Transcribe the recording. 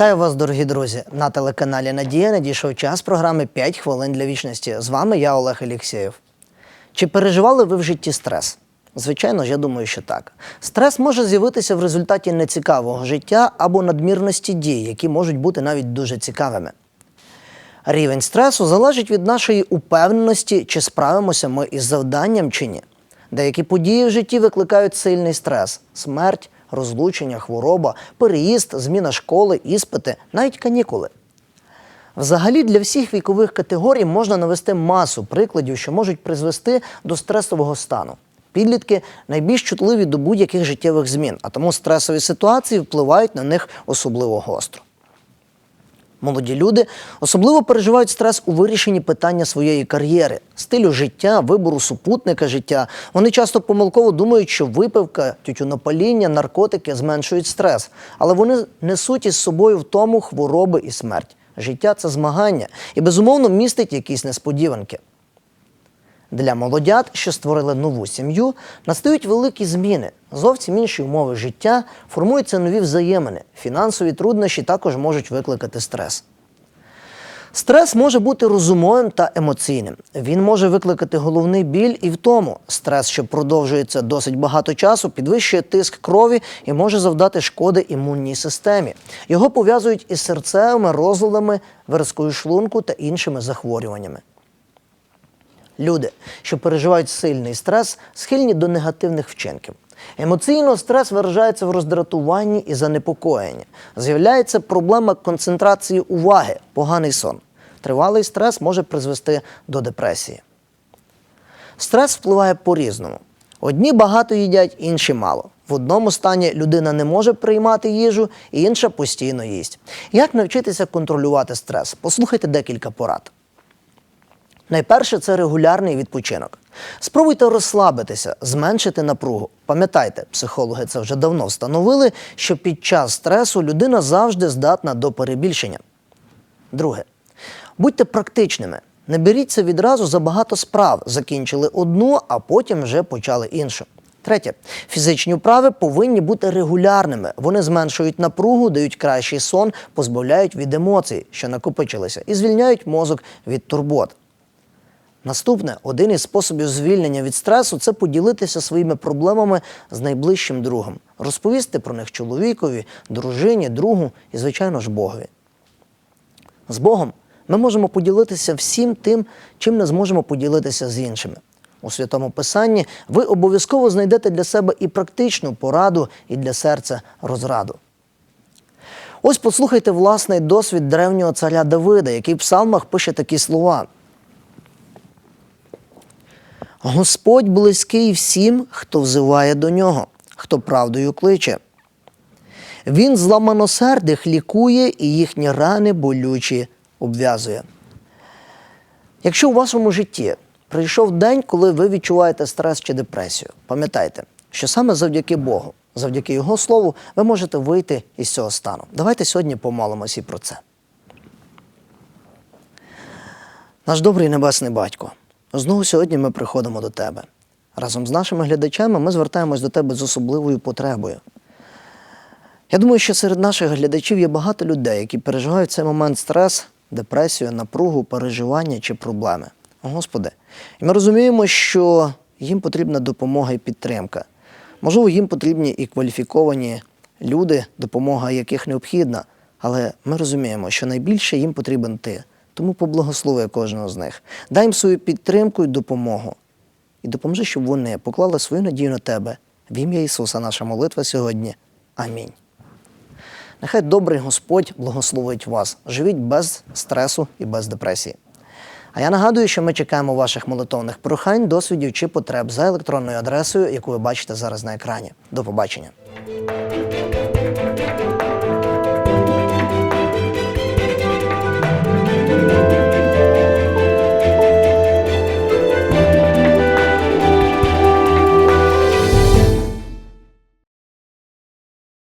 Вітаю вас, дорогі друзі! На телеканалі Надія надійшов час програми «5 хвилин для вічності. З вами я, Олег Алєксєєв. Чи переживали ви в житті стрес? Звичайно ж, я думаю, що так. Стрес може з'явитися в результаті нецікавого життя або надмірності дій, які можуть бути навіть дуже цікавими. Рівень стресу залежить від нашої упевненості, чи справимося ми із завданням чи ні. Деякі події в житті викликають сильний стрес: смерть, розлучення, хвороба, переїзд, зміна школи, іспити, навіть канікули. Взагалі для всіх вікових категорій можна навести масу прикладів, що можуть призвести до стресового стану. Підлітки найбільш чутливі до будь-яких життєвих змін, а тому стресові ситуації впливають на них особливо гостро. Молоді люди особливо переживають стрес у вирішенні питання своєї кар'єри, стилю життя, вибору супутника життя. Вони часто помилково думають, що випивка, тютюнопаління, наркотики зменшують стрес, але вони несуть із собою в тому хвороби і смерть. Життя це змагання і безумовно містить якісь несподіванки. Для молодят, що створили нову сім'ю, настають великі зміни, зовсім інші умови життя, формуються нові взаємини. Фінансові труднощі також можуть викликати стрес. Стрес може бути розумовим та емоційним. Він може викликати головний біль і втому. Стрес, що продовжується досить багато часу, підвищує тиск крові і може завдати шкоди імунній системі. Його пов'язують із серцевими розладами, виразкою шлунку та іншими захворюваннями. Люди, що переживають сильний стрес, схильні до негативних вчинків. Емоційно стрес виражається в роздратуванні і занепокоєнні. З'являється проблема концентрації уваги, поганий сон. Тривалий стрес може призвести до депресії. Стрес впливає по-різному. Одні багато їдять, інші мало. В одному стані людина не може приймати їжу, інша постійно їсть. Як навчитися контролювати стрес? Послухайте декілька порад. Найперше це регулярний відпочинок. Спробуйте розслабитися, зменшити напругу. Пам'ятайте, психологи це вже давно встановили, що під час стресу людина завжди здатна до перебільшення. Друге, будьте практичними. Не беріться відразу за багато справ. Закінчили одну, а потім вже почали іншу. Третє, фізичні вправи повинні бути регулярними. Вони зменшують напругу, дають кращий сон, позбавляють від емоцій, що накопичилися, і звільняють мозок від турбот. Наступне, один із способів звільнення від стресу це поділитися своїми проблемами з найближчим другом, розповісти про них чоловікові, дружині, другу і, звичайно ж, Богові. З Богом ми можемо поділитися всім тим, чим не зможемо поділитися з іншими. У святому Писанні ви обов'язково знайдете для себе і практичну пораду, і для серця розраду. Ось послухайте власний досвід древнього царя Давида, який в псалмах пише такі слова. Господь близький всім, хто взиває до нього, хто правдою кличе. Він зламаносердих лікує і їхні рани болючі обв'язує. Якщо у вашому житті прийшов день, коли ви відчуваєте стрес чи депресію, пам'ятайте, що саме завдяки Богу, завдяки Його Слову, ви можете вийти із цього стану. Давайте сьогодні помолимося і про це. Наш добрий небесний батько, знову сьогодні ми приходимо до тебе. Разом з нашими глядачами ми звертаємось до тебе з особливою потребою. Я думаю, що серед наших глядачів є багато людей, які переживають цей момент стрес, депресію, напругу, переживання чи проблеми. Господи, і ми розуміємо, що їм потрібна допомога і підтримка. Можливо, їм потрібні і кваліфіковані люди, допомога яких необхідна, але ми розуміємо, що найбільше їм потрібен ти. Тому поблагослови кожного з них. Дай їм свою підтримку і допомогу. І допоможи, щоб вони поклали свою надію на тебе. В ім'я Ісуса наша молитва сьогодні. Амінь. Нехай добрий Господь благословить вас. Живіть без стресу і без депресії. А я нагадую, що ми чекаємо ваших молитовних прохань, досвідів чи потреб за електронною адресою, яку ви бачите зараз на екрані. До побачення.